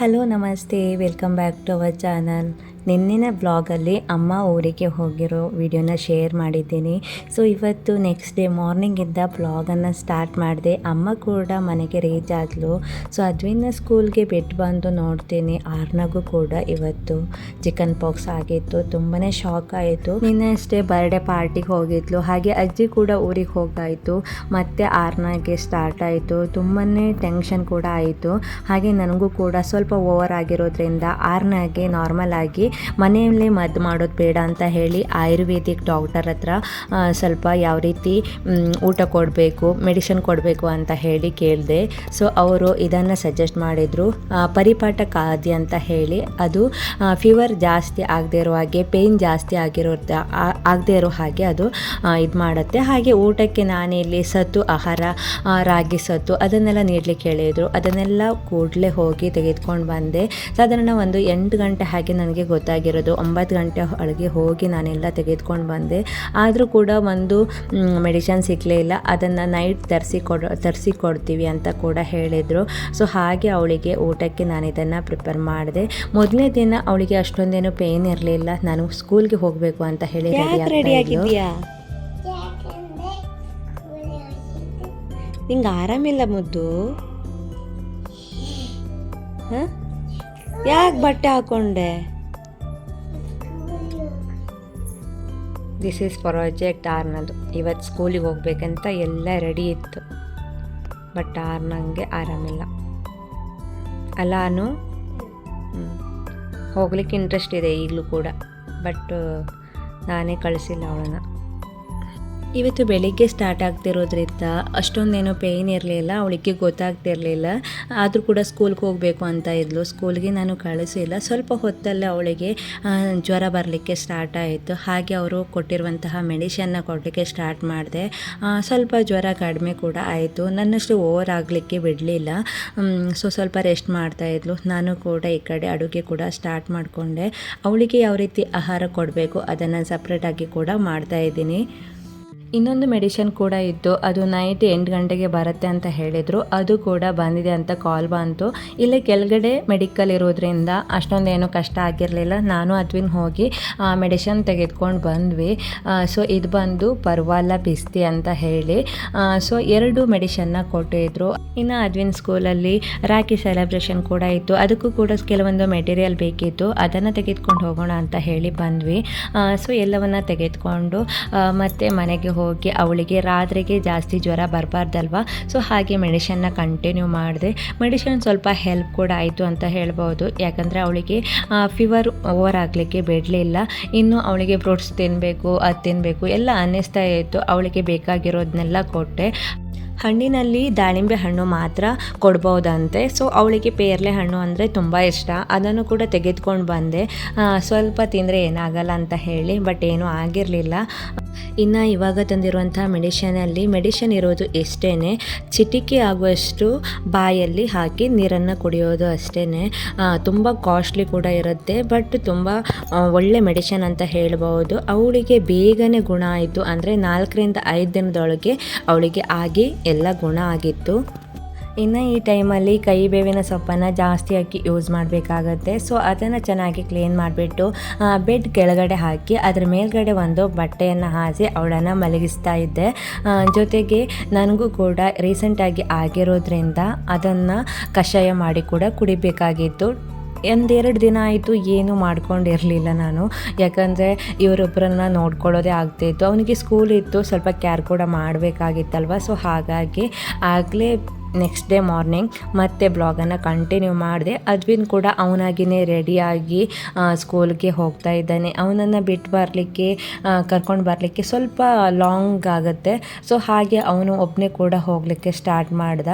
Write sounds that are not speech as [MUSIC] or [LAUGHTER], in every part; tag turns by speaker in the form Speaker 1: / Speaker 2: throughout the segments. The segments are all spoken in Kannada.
Speaker 1: హలో నమస్తే welcome back to our channel. ನಿನ್ನಿನ ಬ್ಲಾಗಲ್ಲಿ ಅಮ್ಮ ಊರಿಗೆ ಹೋಗಿರೋ ವಿಡಿಯೋನ ಶೇರ್ ಮಾಡಿದ್ದೀನಿ. ಸೊ ಇವತ್ತು ನೆಕ್ಸ್ಟ್ ಡೇ ಮಾರ್ನಿಂಗಿಂದ ಬ್ಲಾಗನ್ನು ಸ್ಟಾರ್ಟ್ ಮಾಡಿದೆ. ಅಮ್ಮ ಕೂಡ ಮನೆಗೆ ರೀಚ್ ಆದಳು ಸೊ ಅದ್ವಿನ ಸ್ಕೂಲ್ಗೆ ಬಿಟ್ಟು ಬಂದು ನೋಡ್ತೀನಿ. ಆರ್ನಗೂ ಕೂಡ ಇವತ್ತು ಚಿಕನ್ ಪಾಕ್ಸ್ ಆಗಿತ್ತು. ತುಂಬಾ ಶಾಕ್ ಆಯಿತು. ನಿನ್ನೆ ಅಷ್ಟೇ ಬರ್ಡೇ ಪಾರ್ಟಿಗೆ ಹೋಗಿದ್ಲು. ಹಾಗೆ ಅಜ್ಜಿ ಕೂಡ ಊರಿಗೆ ಹೋಗಾಯಿತು ಮತ್ತೆ ಆರ್ನಾಗೆ ಸ್ಟಾರ್ಟ್ ಆಯಿತು. ತುಂಬಾ ಟೆನ್ಷನ್ ಕೂಡ ಆಯಿತು. ಹಾಗೆ ನನಗೂ ಕೂಡ ಸ್ವಲ್ಪ ಓವರ್ ಆಗಿರೋದ್ರಿಂದ ಆರ್ನಾಗೆ ನಾರ್ಮಲ್ ಆಗಿ ಮನೆಯಲ್ಲೇ ಮದ್ದು ಮಾಡೋದು ಬೇಡ ಅಂತ ಹೇಳಿ ಆಯುರ್ವೇದಿಕ್ ಡಾಕ್ಟರ್ ಹತ್ರ ಸ್ವಲ್ಪ ಯಾವ ರೀತಿ ಊಟ ಕೊಡಬೇಕು ಮೆಡಿಸಿನ್ ಕೊಡಬೇಕು ಅಂತ ಹೇಳಿ ಕೇಳಿದೆ. ಸೊ ಅವರು ಇದನ್ನು ಸಜೆಸ್ಟ್ ಮಾಡಿದರು. ಪರಿಪಾಠ ಖಾದ್ಯ ಅಂತ ಹೇಳಿ. ಅದು ಫೀವರ್ ಜಾಸ್ತಿ ಆಗದೆ ಇರೋ ಹಾಗೆ ಪೇಯ್ನ್ ಜಾಸ್ತಿ ಆಗಿರೋ ಆಗದೆ ಇರೋ ಹಾಗೆ ಅದು ಇದು ಮಾಡುತ್ತೆ. ಹಾಗೆ ಊಟಕ್ಕೆ ನಾನಿಲ್ಲಿ ಸತ್ತು, ಆಹಾರ ರಾಗಿ ಸತ್ತು ಅದನ್ನೆಲ್ಲ ನೀಡಲಿಕ್ಕೆ ಹೇಳಿದರು ಅದನ್ನೆಲ್ಲ ಕೂಡಲೇ ಹೋಗಿ ತೆಗೆದುಕೊಂಡು ಬಂದೆ. ಸಾಧಾರಣ ಒಂದು ಎಂಟು ಗಂಟೆ ಹಾಗೆ ನನಗೆ ಗೊತ್ತಾಗಿರೋದು. ಒಂಬತ್ತು ಗಂಟೆ ಒಳಗೆ ಹೋಗಿ ನಾನೆಲ್ಲ ತೆಗೆದುಕೊಂಡು ಬಂದೆ. ಆದರೂ ಕೂಡ ಒಂದು ಮೆಡಿಷನ್ ಸಿಗಲೇ ಇಲ್ಲ. ಅದನ್ನು ನೈಟ್ ತರಿಸಿ ಕೊಡೋ ತರಿಸಿ ಕೊಡ್ತೀವಿ ಅಂತ ಕೂಡ ಹೇಳಿದರು. ಸೊ ಹಾಗೆ ಅವಳಿಗೆ ಊಟಕ್ಕೆ ನಾನು ಇದನ್ನು ಪ್ರಿಪೇರ್ ಮಾಡಿದೆ. ಮೊದಲನೇ ದಿನ ಅವಳಿಗೆ ಅಷ್ಟೊಂದೇನು ಪೇನ್ ಇರಲಿಲ್ಲ. ನಾನು ಸ್ಕೂಲ್ಗೆ ಹೋಗಬೇಕು ಅಂತ ಹೇಳಿ ನಿಂಗೆ ಆರಾಮಿಲ್ಲ ಮುದ್ದು? ಯಾಕೆ ಬಟ್ಟೆ ಹಾಕೊಂಡೆ? ದಿಸ್ ಈಸ್ ಪ್ರಾಜೆಕ್ಟ್ ಆರ್ನದು. ಇವತ್ತು ಸ್ಕೂಲಿಗೆ ಹೋಗ್ಬೇಕಂತ ಎಲ್ಲ ರೆಡಿ ಇತ್ತು. ಬಟ್ ಆರ್ನಂಗೆ ಆರಾಮಿಲ್ಲ. ಅಲ್ಲ ಅನು ಹ್ಮ್. ಹೋಗ್ಲಿಕ್ಕೆ ಇಂಟ್ರೆಸ್ಟ್ ಇದೆ ಈಗಲೂ ಕೂಡ. ಬಟ್ ನಾನೇ ಕಳಿಸಿಲ್ಲ ಅವಳನ್ನು. ಇವತ್ತು ಬೆಳಿಗ್ಗೆ ಸ್ಟಾರ್ಟ್ ಆಗ್ತಿರೋದ್ರಿಂದ ಅಷ್ಟೊಂದೇನೋ ಪೇಯ್ನ್ ಇರಲಿಲ್ಲ, ಅವಳಿಗೆ ಗೊತ್ತಾಗ್ತಿರಲಿಲ್ಲ. ಆದರೂ ಕೂಡ ಸ್ಕೂಲ್ಗೆ ಹೋಗಬೇಕು ಅಂತ ಇದ್ಲು. ಸ್ಕೂಲ್ಗೆ ನಾನು ಕಳಿಸಿಲ್ಲ. ಸ್ವಲ್ಪ ಹೊತ್ತಲ್ಲೇ ಅವಳಿಗೆ ಜ್ವರ ಬರಲಿಕ್ಕೆ ಸ್ಟಾರ್ಟ್ ಆಯಿತು. ಹಾಗೆ ಅವರು ಕೊಟ್ಟಿರುವಂತಹ ಮೆಡಿಷನ್ನ ಕೊಡಲಿಕ್ಕೆ ಸ್ಟಾರ್ಟ್ ಮಾಡಿದೆ. ಸ್ವಲ್ಪ ಜ್ವರ ಕಡಿಮೆ ಕೂಡ ಆಯಿತು. ನನ್ನಷ್ಟು ಓವರ್ ಆಗಲಿಕ್ಕೆ ಬಿಡಲಿಲ್ಲ. ಸೊ ಸ್ವಲ್ಪ ರೆಸ್ಟ್ ಮಾಡ್ತಾ ಇದ್ಲು. ನಾನು ಕೂಡ ಈ ಕಡೆ ಅಡುಗೆ ಕೂಡ ಸ್ಟಾರ್ಟ್ ಮಾಡಿಕೊಂಡೆ. ಅವಳಿಗೆ ಯಾವ ರೀತಿ ಆಹಾರ ಕೊಡಬೇಕು ಅದನ್ನು ಸಪ್ರೇಟಾಗಿ ಕೂಡ ಮಾಡ್ತಾ ಇದ್ದೀನಿ. ಇನ್ನೊಂದು ಮೆಡಿಷನ್ ಕೂಡ ಇತ್ತು. ಅದು ನೈಟ್ ಎಂಟು ಗಂಟೆಗೆ ಬರುತ್ತೆ ಅಂತ ಹೇಳಿದರು. ಅದು ಕೂಡ ಬಂದಿದೆ ಅಂತ ಕಾಲ್ ಬಂತು. ಇಲ್ಲೇ ಕೆಳಗಡೆ ಮೆಡಿಕಲ್ ಇರೋದ್ರಿಂದ ಅಷ್ಟೊಂದೇನು ಕಷ್ಟ ಆಗಿರಲಿಲ್ಲ. ನಾನು ಅದ್ವಿನ್ ಹೋಗಿ ಮೆಡಿಷನ್ ತೆಗೆದುಕೊಂಡು ಬಂದ್ವಿ. ಸೊ ಇದು ಬಂದು ಪರ್ವಾಲ ಬಿಸ್ತಿ ಅಂತ ಹೇಳಿ. ಸೊ ಎರಡು ಮೆಡಿಷನ್ನ ಕೊಟ್ಟಿದ್ರು. ಇನ್ನು ಅದ್ವಿನ್ ಸ್ಕೂಲಲ್ಲಿ ರಾಖಿ ಸೆಲೆಬ್ರೇಷನ್ ಕೂಡ ಇತ್ತು. ಅದಕ್ಕೂ ಕೂಡ ಕೆಲವೊಂದು ಮೆಟೀರಿಯಲ್ ಬೇಕಿತ್ತು. ಅದನ್ನು ತೆಗೆದುಕೊಂಡು ಹೋಗೋಣ ಅಂತ ಹೇಳಿ ಬಂದ್ವಿ. ಸೊ ಎಲ್ಲವನ್ನ ತೆಗೆದುಕೊಂಡು ಮತ್ತೆ ಮನೆಗೆ ಹೋಗಿ ಅವಳಿಗೆ ರಾತ್ರಿಗೆ ಜಾಸ್ತಿ ಜ್ವರ ಬರಬಾರ್ದಲ್ವ? ಸೊ ಹಾಗೆ ಮೆಡಿಷನ್ನ ಕಂಟಿನ್ಯೂ ಮಾಡಿದೆ. ಮೆಡಿಷನ್ ಸ್ವಲ್ಪ ಹೆಲ್ಪ್ ಕೂಡ ಆಯಿತು ಅಂತ ಹೇಳ್ಬೋದು. ಯಾಕಂದರೆ ಅವಳಿಗೆ ಫೀವರ್ ಓವರ್ ಆಗಲಿಕ್ಕೆ ಬಿಡಲಿಲ್ಲ ಇನ್ನು ಅವಳಿಗೆ ಫ್ರೂಟ್ಸ್ ತಿನ್ನಬೇಕು ಅದು ತಿನ್ನಬೇಕು ಎಲ್ಲ ಅನ್ನಿಸ್ತಾ ಇತ್ತು. ಅವಳಿಗೆ ಬೇಕಾಗಿರೋದನ್ನೆಲ್ಲ ಕೊಟ್ಟೆ. ಹಣ್ಣಿನಲ್ಲಿ ದಾಳಿಂಬೆ ಹಣ್ಣು ಮಾತ್ರ ಕೊಡ್ಬೋದಂತೆ. ಸೊ ಅವಳಿಗೆ ಪೇರ್ಲೆ ಹಣ್ಣು ಅಂದರೆ ತುಂಬ ಇಷ್ಟ. ಅದನ್ನು ಕೂಡ ತೆಗೆದುಕೊಂಡು ಬಂದೆ. ಸ್ವಲ್ಪ ತಿಂದರೆ ಏನಾಗಲ್ಲ ಅಂತ ಹೇಳಿ ಬಟ್ ಏನೂ ಆಗಿರಲಿಲ್ಲ. ಇನ್ನು ಇವಾಗ ತಂದಿರುವಂಥ ಮೆಡಿಷನಲ್ಲಿ, ಮೆಡಿಷನ್ ಇರೋದು ಎಷ್ಟೇ ಚಿಟಿಕೆ ಆಗುವಷ್ಟು ಬಾಯಲ್ಲಿ ಹಾಕಿ ನೀರನ್ನು ಕುಡಿಯೋದು ಅಷ್ಟೇ ತುಂಬ ಕಾಸ್ಟ್ಲಿ ಕೂಡ ಇರುತ್ತೆ ಬಟ್ ತುಂಬ ಒಳ್ಳೆ ಮೆಡಿಷನ್ ಅಂತ ಹೇಳ್ಬೋದು ಅವಳಿಗೆ ಬೇಗನೆ ಗುಣ ಆಯಿತು ಅಂದರೆ ನಾಲ್ಕರಿಂದ ಐದು ದಿನದೊಳಗೆ ಅವಳಿಗೆ ಆಗಿ ಎಲ್ಲ ಗುಣ ಆಗಿತ್ತು. ಇನ್ನು ಈ ಟೈಮಲ್ಲಿ ಕೈ ಬೇವಿನ ಸೊಪ್ಪನ್ನು ಜಾಸ್ತಿ ಹಾಕಿ ಯೂಸ್ ಮಾಡಬೇಕಾಗತ್ತೆ. ಸೊ, ಅದನ್ನು ಚೆನ್ನಾಗಿ ಕ್ಲೀನ್ ಮಾಡಿಬಿಟ್ಟು ಬೆಡ್ ಕೆಳಗಡೆ ಹಾಕಿ, ಅದರ ಮೇಲ್ಗಡೆ ಒಂದು ಬಟ್ಟೆಯನ್ನು ಹಾಸಿ ಅವಳನ್ನು ಮಲಗಿಸ್ತಾ ಇದ್ದೆ. ಜೊತೆಗೆ ನನಗೂ ಕೂಡ ರೀಸೆಂಟಾಗಿ ಆಗಿರೋದ್ರಿಂದ ಅದನ್ನು ಕಷಾಯ ಮಾಡಿ ಕೂಡ ಕುಡಿಬೇಕಾಗಿತ್ತು. ಒಂದೆರಡು ದಿನ ಆಯಿತು ಏನು ಮಾಡ್ಕೊಂಡಿರಲಿಲ್ಲ ನಾನು. ಯಾಕಂದರೆ ಇವರೊಬ್ಬರನ್ನ ನೋಡ್ಕೊಳ್ಳೋದೇ ಆಗ್ತಾಯಿತ್ತು ಅವನಿಗೆ ಸ್ಕೂಲ್ ಇತ್ತು, ಸ್ವಲ್ಪ ಕ್ಯಾರ್ ಕೂಡ ಮಾಡಬೇಕಾಗಿತ್ತಲ್ವ? ಸೊ ಹಾಗಾಗಿ ಆಗಲೇ ನೆಕ್ಸ್ಟ್ ಡೇ ಮಾರ್ನಿಂಗ್ ಮತ್ತೆ ಬ್ಲಾಗನ್ನು ಕಂಟಿನ್ಯೂ ಮಾಡಿದೆ. ಅದ್ವಿನ್ ಕೂಡ ಅವನಾಗಿಯೇ ರೆಡಿಯಾಗಿ ಸ್ಕೂಲ್ಗೆ ಹೋಗ್ತಾ ಇದ್ದಾನೆ. ಅವನನ್ನು ಬಿಟ್ಟು ಬರಲಿಕ್ಕೆ ಕರ್ಕೊಂಡು ಬರಲಿಕ್ಕೆ ಸ್ವಲ್ಪ ಲಾಂಗ್ ಆಗುತ್ತೆ. ಸೊ ಹಾಗೆ ಅವನು ಒಬ್ಬನೇ ಕೂಡ ಹೋಗಲಿಕ್ಕೆ ಸ್ಟಾರ್ಟ್ ಮಾಡ್ದ.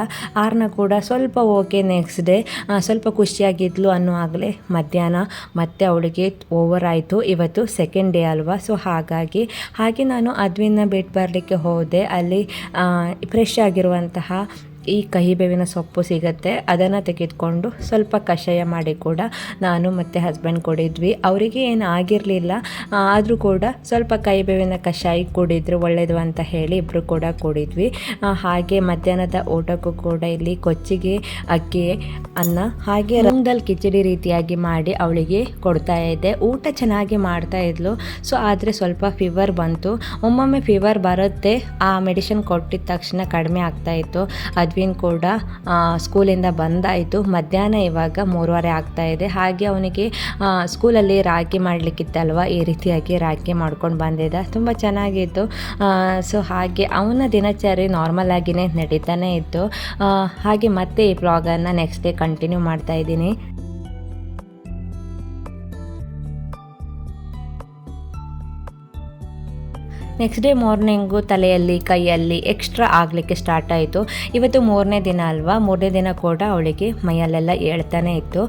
Speaker 1: ಆರ್ನ ಕೂಡ ಸ್ವಲ್ಪ ಓಕೆ ನೆಕ್ಸ್ಟ್ ಡೇ ಸ್ವಲ್ಪ ಖುಷಿಯಾಗಿದ್ಲು ಅನ್ನೋ ಆಗಲೇ ಮಧ್ಯಾಹ್ನ ಮತ್ತೆ ಅವಳಿಗೆ ಓವರ್ ಆಯಿತು. ಇವತ್ತು ಸೆಕೆಂಡ್ ಡೇ ಅಲ್ವಾ? ಸೊ ಹಾಗಾಗಿ, ಹಾಗೆ ನಾನು ಅದ್ವಿನ ಬಿಟ್ಟು ಬರಲಿಕ್ಕೆ ಹೋದೆ. ಅಲ್ಲಿ ಫ್ರೆಶ್ ಆಗಿರುವಂತಹ ಈ ಕಹಿಬೇವಿನ ಸೊಪ್ಪು ಸಿಗುತ್ತೆ. ಅದನ್ನು ತೆಗೆದುಕೊಂಡು ಸ್ವಲ್ಪ ಕಷಾಯ ಮಾಡಿ ಕೂಡ ನಾನು ಮತ್ತು ಹಸ್ಬೆಂಡ್ ಕೊಡಿದ್ವಿ. ಅವರಿಗೆ ಏನು ಆಗಿರಲಿಲ್ಲ. ಆದರೂ ಕೂಡ ಸ್ವಲ್ಪ ಕಹಿಬೇವಿನ ಕಷಾಯ ಕುಡಿದ್ರೆ ಒಳ್ಳೆಯದು ಅಂತ ಹೇಳಿ ಇಬ್ಬರು ಕೂಡ ಕುಡಿದ್ವಿ. ಹಾಗೆ ಮಧ್ಯಾಹ್ನದ ಊಟಕ್ಕೂ ಕೂಡ ಇಲ್ಲಿ ಕೊಚ್ಚಿಗೆ, ಅಕ್ಕಿ, ಅನ್ನ ಹಾಗೆ ರಂಗದಲ್ಲಿ ಕಿಚಡಿ ರೀತಿಯಾಗಿ ಮಾಡಿ ಅವಳಿಗೆ ಕೊಡ್ತಾ ಇದ್ದೆ. ಊಟ ಚೆನ್ನಾಗಿ ಮಾಡ್ತಾ ಇದ್ಲು. ಸೊ ಆದರೆ ಸ್ವಲ್ಪ ಫೀವರ್ ಬಂತು. ಒಮ್ಮೊಮ್ಮೆ ಫೀವರ್ ಬರುತ್ತೆ. ಆ ಮೆಡಿಸಿನ್ ಕೊಟ್ಟಿದ ತಕ್ಷಣ ಕಡಿಮೆ ಆಗ್ತಾ ಇತ್ತು. ಅದ್ವಿನ್ ಕೂಡ ಸ್ಕೂಲಿಂದ ಬಂದಾಯಿತು. ಮಧ್ಯಾಹ್ನ ಇವಾಗ ಮೂರುವರೆ ಆಗ್ತಾ ಇದೆ. ಹಾಗೆ ಅವನಿಗೆ ಸ್ಕೂಲಲ್ಲಿ ರಾಗಿ ಮಾಡಲಿಕ್ಕಿತ್ತಲ್ವ ಈ ರೀತಿಯಾಗಿ ರಾಗಿ ಮಾಡ್ಕೊಂಡು ಬಂದಿದ್ದ. ತುಂಬ ಚೆನ್ನಾಗಿತ್ತು. ಸೊ ಹಾಗೆ ಅವನ ದಿನಚರಿ ನಾರ್ಮಲ್ ಆಗಿನೇ ನಡೀತಾನೆ ಇತ್ತು. ಹಾಗೆ ಮತ್ತೆ ಈ ಬ್ಲಾಗನ್ನು ನೆಕ್ಸ್ಟ್ ಡೇ ಕಂಟಿನ್ಯೂ ಮಾಡ್ತಾ ಇದ್ದೀನಿ. ನೆಕ್ಸ್ಟ್ ಡೇ ಮಾರ್ನಿಂಗು ತಲೆಯಲ್ಲಿ, ಕೈಯಲ್ಲಿ ಎಕ್ಸ್ಟ್ರಾ ಆಗಲಿಕ್ಕೆ ಸ್ಟಾರ್ಟ್ ಆಯಿತು. ಇವತ್ತು ಮೂರನೇ ದಿನ ಅಲ್ವಾ? ಮೂರನೇ ದಿನ ಕೂಡ ಅವಳಿಗೆ ಮೈಯಲ್ಲೆಲ್ಲ ಹೇಳ್ತಾನೆ ಇತ್ತು.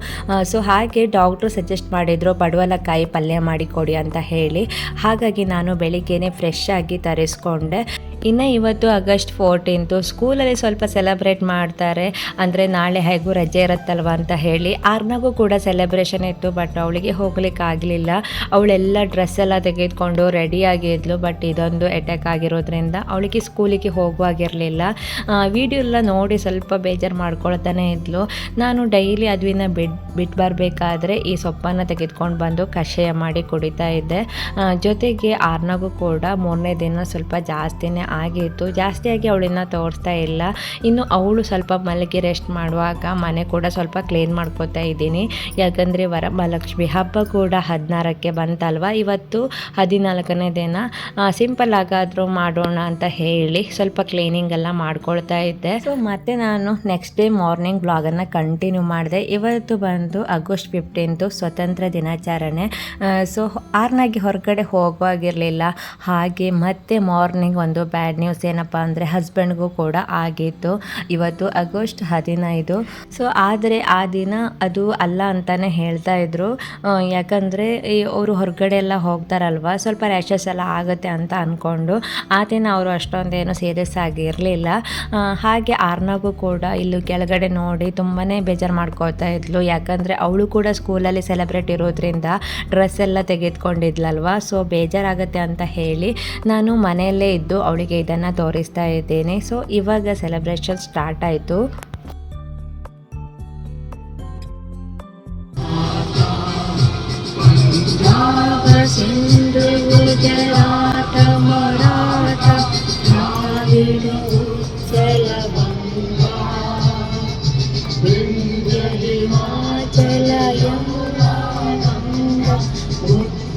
Speaker 1: ಸೊ ಹಾಗೆ ಡಾಕ್ಟ್ರು ಸಜೆಸ್ಟ್ ಮಾಡಿದರು, ಪಡವಲಕಾಯಿ ಪಲ್ಯ ಮಾಡಿಕೊಡಿ ಅಂತ ಹೇಳಿ. ಹಾಗಾಗಿ ನಾನು ಬೆಳಿಗ್ಗೆನೆ ಫ್ರೆಶ್ ಆಗಿ ತರಿಸ್ಕೊಂಡೆ. ಇನ್ನು ಇವತ್ತು ಆಗಸ್ಟ್ ಫೋರ್ಟೀನ್ತು ಸ್ಕೂಲಲ್ಲಿ ಸ್ವಲ್ಪ ಸೆಲೆಬ್ರೇಟ್ ಮಾಡ್ತಾರೆ. ಅಂದರೆ ನಾಳೆ ಹೇಗೂ ರಜೆ ಇರುತ್ತಲ್ವ ಅಂತ ಹೇಳಿ. ಆರ್ನಾಗೂ ಕೂಡ ಸೆಲೆಬ್ರೇಷನ್ ಇತ್ತು ಬಟ್ ಅವಳಿಗೆ ಹೋಗ್ಲಿಕ್ಕೆ ಆಗಲಿಲ್ಲ. ಅವಳೆಲ್ಲ ಡ್ರೆಸ್ ಎಲ್ಲ ತೆಗೆದುಕೊಂಡು ರೆಡಿಯಾಗಿದ್ಲು ಬಟ್ ಇದೊಂದು ಅಟ್ಯಾಕ್ ಆಗಿರೋದ್ರಿಂದ ಅವಳಿಗೆ ಸ್ಕೂಲಿಗೆ ಹೋಗುವಾಗಿರಲಿಲ್ಲ ವಿಡಿಯೋ ಎಲ್ಲ ನೋಡಿ ಸ್ವಲ್ಪ ಬೇಜಾರು ಮಾಡ್ಕೊಳ್ತಾನೆ ಇದ್ಲು. ನಾನು ಡೈಲಿ ಅದ್ವಿನ ಬಿಡ್ ಬಿಟ್ಟು ಬರಬೇಕಾದ್ರೆ ಈ ಸೊಪ್ಪನ್ನು ತೆಗೆದುಕೊಂಡು ಬಂದು ಕಷಾಯ ಮಾಡಿ ಕುಡಿತಾ ಇದ್ದೆ. ಜೊತೆಗೆ ಆರ್ನಾಗೂ ಕೂಡ ಮೂರನೇ ದಿನ ಸ್ವಲ್ಪ ಜಾಸ್ತಿನೇ ಆಗಿತ್ತು ಜಾಸ್ತಿಯಾಗಿ ಅವಳನ್ನ ತೋರಿಸ್ತಾ ಇಲ್ಲ. ಇನ್ನು ಅವಳು ಸ್ವಲ್ಪ ಮಲಗಿ ರೆಸ್ಟ್ ಮಾಡುವಾಗ ಮನೆ ಕೂಡ ಸ್ವಲ್ಪ ಕ್ಲೀನ್ ಮಾಡ್ಕೋತಾ ಇದ್ದೀನಿ. ಯಾಕಂದರೆ ವರಮಹಾಲಕ್ಷ್ಮಿ ಹಬ್ಬ ಕೂಡ ಹದಿನಾರಕ್ಕೆ ಬಂತಲ್ವ? ಇವತ್ತು ಹದಿನಾಲ್ಕನೇ ದಿನ. ಸಿಂಪಲ್ ಆಗಾದರೂ ಮಾಡೋಣ ಅಂತ ಹೇಳಿ ಸ್ವಲ್ಪ ಕ್ಲೀನಿಂಗ್ ಎಲ್ಲ ಮಾಡ್ಕೊಳ್ತಾ ಇದ್ದೆ. ಸೊ ಮತ್ತೆ ನಾನು ನೆಕ್ಸ್ಟ್ ಡೇ ಮಾರ್ನಿಂಗ್ ಬ್ಲಾಗನ್ನು ಕಂಟಿನ್ಯೂ ಮಾಡಿದೆ. ಇವತ್ತು ಬಂದು ಆಗಸ್ಟ್ ಫಿಫ್ಟೀನ್ತು ಸ್ವತಂತ್ರ ದಿನಾಚರಣೆ. ಸೊ ಆರ್ನಾಗಿ ಹೊರಗಡೆ ಹೋಗುವಾಗಿರಲಿಲ್ಲ. ಹಾಗೆ ಮತ್ತೆ ಮಾರ್ನಿಂಗ್ ಒಂದು ಬ್ಯಾಡ್ ನ್ಯೂಸ್ ಏನಪ್ಪ ಅಂದರೆ ಹಸ್ಬೆಂಡ್ಗೂ ಕೂಡ ಆಗಿತ್ತು. ಇವತ್ತು ಆಗಸ್ಟ್ ಹದಿನೈದು. ಸೊ ಆದರೆ ಆ ದಿನ ಅದು ಅಲ್ಲ ಅಂತಲೇ ಹೇಳ್ತಾ ಇದ್ರು. ಯಾಕಂದರೆ ಅವರು ಹೊರಗಡೆ ಎಲ್ಲ ಹೋಗ್ತಾರಲ್ವ, ಸ್ವಲ್ಪ ರ್ಯಾಷಸ್ ಎಲ್ಲ ಆಗುತ್ತೆ ಅಂತ ಅಂದ್ಕೊಂಡು ಆ ದಿನ ಅವರು ಅಷ್ಟೊಂದೇನು ಸೀರಿಯಸ್ ಆಗಿರಲಿಲ್ಲ. ಹಾಗೆ ಆರ್ನಾಗೂ ಕೂಡ ಇಲ್ಲಿ ಕೆಳಗಡೆ ನೋಡಿ ತುಂಬಾ ಬೇಜಾರು ಮಾಡ್ಕೋತಾ ಇದ್ಲು. ಯಾಕಂದರೆ ಅವಳು ಕೂಡ ಸ್ಕೂಲಲ್ಲಿ ಸೆಲೆಬ್ರೇಟ್ ಇರೋದ್ರಿಂದ ಡ್ರೆಸ್ ಎಲ್ಲ ತೆಗೆದುಕೊಂಡಿದ್ಲಲ್ವ ಸೊ ಬೇಜಾರಾಗುತ್ತೆ ಅಂತ ಹೇಳಿ ನಾನು ಮನೆಯಲ್ಲೇ ಇದ್ದು ಅವಳಿಗೆ ನಿಮಗೆ ಇದನ್ನು ತೋರಿಸ್ತಾ ಇದ್ದೇನೆ. ಸೊ ಇವಾಗ ಸೆಲೆಬ್ರೇಷನ್ ಸ್ಟಾರ್ಟ್ ಆಯಿತು.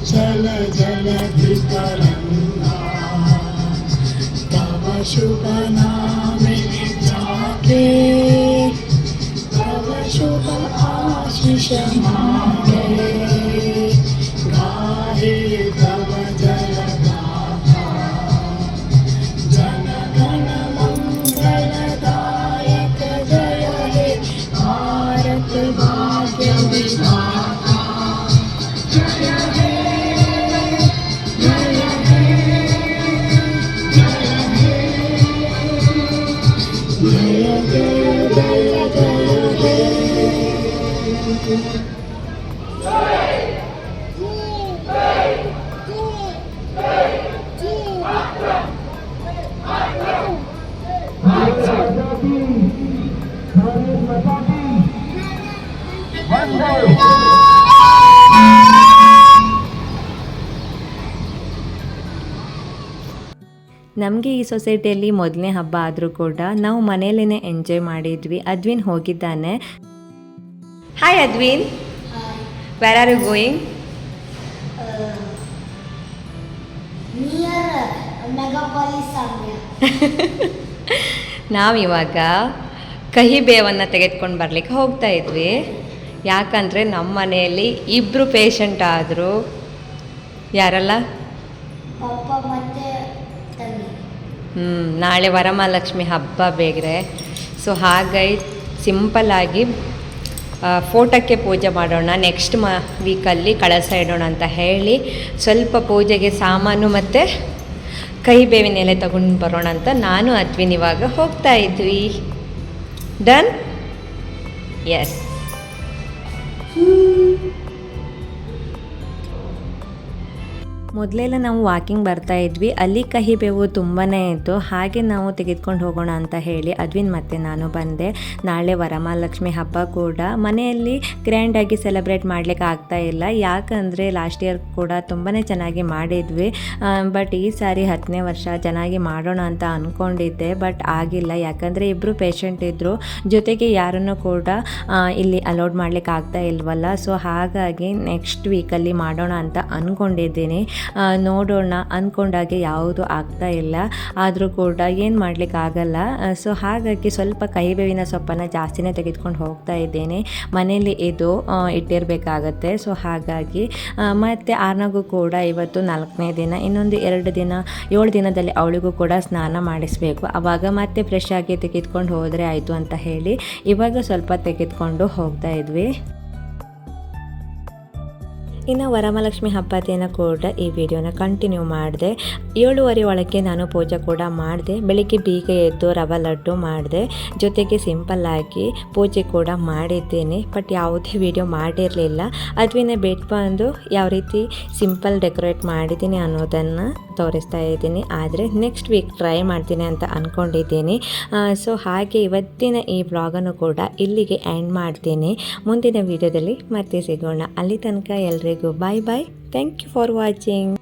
Speaker 2: ಜಲ ಜಲ शुभ नामे जाके तव शुभ आशिष
Speaker 1: ನಮಗೆ ಈ ಸೊಸೈಟಿಯಲ್ಲಿ ಮೊದಲನೇ ಹಬ್ಬ ಆದರೂ ಕೂಡ ನಾವು ಮನೆಯಲ್ಲೇ ಎಂಜಾಯ್ ಮಾಡಿದ್ವಿ. ಅದ್ವಿನ್ ಹೋಗಿದ್ದಾನೆ. Hi Advin where are you going
Speaker 2: near megapolis [LAUGHS] Zambia.
Speaker 1: ನಾವಿವಾಗ ಕಹಿ ಬೇವನ್ನು ತೆಗೆದುಕೊಂಡು ಬರಲಿಕ್ಕೆ ಹೋಗ್ತಾ ಇದ್ವಿ. ಯಾಕಂದರೆ ನಮ್ಮ ಮನೆಯಲ್ಲಿ ಇಬ್ಬರು ಪೇಷಂಟ್ ಆದರು. ಯಾರಲ್ಲ?
Speaker 2: ತಂಗಿ.
Speaker 1: ನಾಳೆ ವರಮಹಾಲಕ್ಷ್ಮಿ ಹಬ್ಬ ಬೇಗ್ರೆ. ಸೊ ಹಾಗಾಗಿ ಸಿಂಪಲ್ಲಾಗಿ ಫೋಟೋಕ್ಕೆ ಪೂಜೆ ಮಾಡೋಣ ನೆಕ್ಸ್ಟ್ ಮ ವೀಕಲ್ಲಿ ಕಳಸ ಇಡೋಣ ಅಂತ ಹೇಳಿ ಸ್ವಲ್ಪ ಪೂಜೆಗೆ ಸಾಮಾನು ಮತ್ತು ಕೈ ಬೇವಿನ ಎಲೆ ತಗೊಂಡು ಬರೋಣ ಅಂತ ನಾನು ಅದ್ವಿನ್ ಇವಾಗ ಹೋಗ್ತಾ ಇದ್ವಿ. ಡನ್ ಎಸ್ ಮೊದಲೆಲ್ಲ ನಾವು ವಾಕಿಂಗ್ ಬರ್ತಾ ಇದ್ವಿ. ಅಲ್ಲಿ ಕಹಿ ಬೇವು ತುಂಬಾ ಇತ್ತು. ಹಾಗೆ ನಾವು ತೆಗೆದುಕೊಂಡು ಹೋಗೋಣ ಅಂತ ಹೇಳಿ ಅದ್ವಿನ್ ಮತ್ತೆ ನಾನು ಬಂದೆ. ನಾಳೆ ವರಮಹಾಲಕ್ಷ್ಮಿ ಹಬ್ಬ ಕೂಡ. ಮನೆಯಲ್ಲಿ ಗ್ರ್ಯಾಂಡಾಗಿ ಸೆಲೆಬ್ರೇಟ್ ಮಾಡಲಿಕ್ಕೆ ಆಗ್ತಾ ಇಲ್ಲ. ಯಾಕಂದರೆ ಲಾಸ್ಟ್ ಇಯರ್ ಕೂಡ ತುಂಬಾ ಚೆನ್ನಾಗಿ ಮಾಡಿದ್ವಿ. ಬಟ್ ಈ ಸಾರಿ ಹತ್ತನೇ ವರ್ಷ ಚೆನ್ನಾಗಿ ಮಾಡೋಣ ಅಂತ ಅಂದ್ಕೊಂಡಿದ್ದೆ ಬಟ್ ಆಗಿಲ್ಲ. ಯಾಕಂದರೆ ಇಬ್ಬರು ಪೇಷಂಟ್ ಇದ್ದರು ಜೊತೆಗೆ ಯಾರನ್ನು ಕೂಡ ಇಲ್ಲಿ ಅಲೌಡ್ ಮಾಡ್ಲಿಕ್ಕೆ ಆಗ್ತಾ ಇಲ್ವಲ್ಲ. ಸೊ ಹಾಗಾಗಿ ನೆಕ್ಸ್ಟ್ ವೀಕಲ್ಲಿ ಮಾಡೋಣ ಅಂತ ಅಂದ್ಕೊಂಡಿದ್ದೀನಿ ನೋಡೋಣ ಅಂದ್ಕೊಂಡಾಗೆ ಯಾವುದು ಆಗ್ತಾ ಇಲ್ಲ. ಆದರೂ ಕೂಡ ಏನು ಮಾಡಲಿಕ್ಕಾಗಲ್ಲ ಸೊ ಹಾಗಾಗಿ ಸ್ವಲ್ಪ ಕಹಿಬೇವಿನ ಸೊಪ್ಪನ್ನು ಜಾಸ್ತಿನೇ ತೆಗೆದುಕೊಂಡು ಹೋಗ್ತಾ ಇದ್ದೇನೆ. ಮನೆಯಲ್ಲಿ ಇದು ಇಟ್ಟಿರಬೇಕಾಗತ್ತೆ. ಸೊ ಹಾಗಾಗಿ ಮತ್ತು ಆರ್ನಗೂ ಕೂಡ ಇವತ್ತು ನಾಲ್ಕನೇ ದಿನ, ಇನ್ನೊಂದು ಎರಡು ದಿನ, ಏಳು ದಿನದಲ್ಲಿ ಅವಳಿಗೂ ಕೂಡ ಸ್ನಾನ ಮಾಡಿಸಬೇಕು. ಆವಾಗ ಮತ್ತೆ ಫ್ರೆಶ್ ಆಗಿ ತೆಗೆದುಕೊಂಡು ಹೋದರೆ ಆಯಿತು ಅಂತ ಹೇಳಿ ಇವಾಗ ಸ್ವಲ್ಪ ತೆಗೆದುಕೊಂಡು ಹೋಗ್ತಾ ಇದ್ವಿ. ಇನ್ನು ವರಮಹಾಲಕ್ಷ್ಮಿ ಹಬ್ಬದ ಕೂಡ ಈ ವಿಡಿಯೋನ ಕಂಟಿನ್ಯೂ ಮಾಡಿದೆ. ಏಳುವರೆ ಒಳಗೆ ನಾನು ಪೂಜೆ ಕೂಡ ಮಾಡಿದೆ. ಬೆಳಿಗ್ಗೆ ಬೀಗ ಎದ್ದು ರವೆ ಲಡ್ಡು ಮಾಡಿದೆ. ಜೊತೆಗೆ ಸಿಂಪಲ್ಲಾಗಿ ಪೂಜೆ ಕೂಡ ಮಾಡಿದ್ದೇನೆ. ಬಟ್ ಯಾವುದೇ ವಿಡಿಯೋ ಮಾಡಿರಲಿಲ್ಲ. ಅದ್ವಿನ ಬೆಡ್ ಬಂದು ಯಾವ ರೀತಿ ಸಿಂಪಲ್ ಡೆಕೋರೇಟ್ ಮಾಡಿದ್ದೀನಿ ಅನ್ನೋದನ್ನು ತೋರಿಸ್ತಾ ಇದ್ದೀನಿ. ಆದರೆ ನೆಕ್ಸ್ಟ್ ವೀಕ್ ಟ್ರೈ ಮಾಡ್ತೀನಿ ಅಂತ ಅಂದ್ಕೊಂಡಿದ್ದೀನಿ ಸೊ ಹಾಗೆ ಇವತ್ತಿನ ಈ ಬ್ಲಾಗನ್ನು ಕೂಡ ಇಲ್ಲಿಗೆ ಎಂಡ್ ಮಾಡ್ತೀನಿ. ಮುಂದಿನ ವಿಡಿಯೋದಲ್ಲಿ ಮತ್ತೆ ಸಿಗೋಣ. ಅಲ್ಲಿ ತನಕ ಎಲ್ರಿಗೂ bye bye thank you for watching